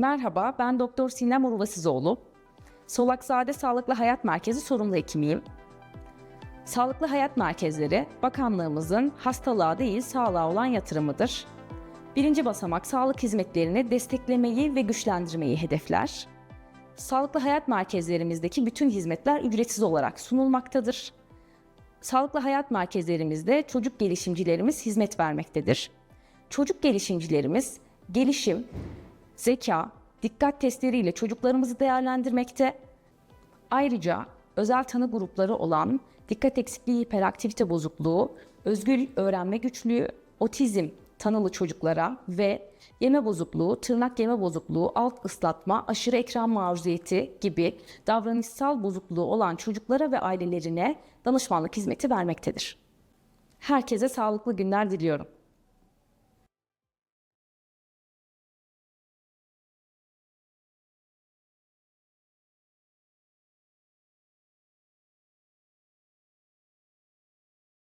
Merhaba, ben Doktor Sinem Urvasızoğlu. Solakzade Sağlıklı Hayat Merkezi sorumlu hekimiyim. Sağlıklı Hayat Merkezleri, bakanlığımızın hastalığa değil sağlığa olan yatırımıdır. Birinci basamak sağlık hizmetlerini desteklemeyi ve güçlendirmeyi hedefler. Sağlıklı Hayat Merkezlerimizdeki bütün hizmetler ücretsiz olarak sunulmaktadır. Sağlıklı Hayat Merkezlerimizde çocuk gelişimcilerimiz hizmet vermektedir. Çocuk gelişimcilerimiz gelişim, zeka, dikkat testleriyle çocuklarımızı değerlendirmekte. Ayrıca özel tanı grupları olan dikkat eksikliği hiperaktivite bozukluğu, özgür öğrenme güçlüğü, otizm tanılı çocuklara ve yeme bozukluğu, tırnak yeme bozukluğu, alt ıslatma, aşırı ekran maruziyeti gibi davranışsal bozukluğu olan çocuklara ve ailelerine danışmanlık hizmeti vermektedir. Herkese sağlıklı günler diliyorum.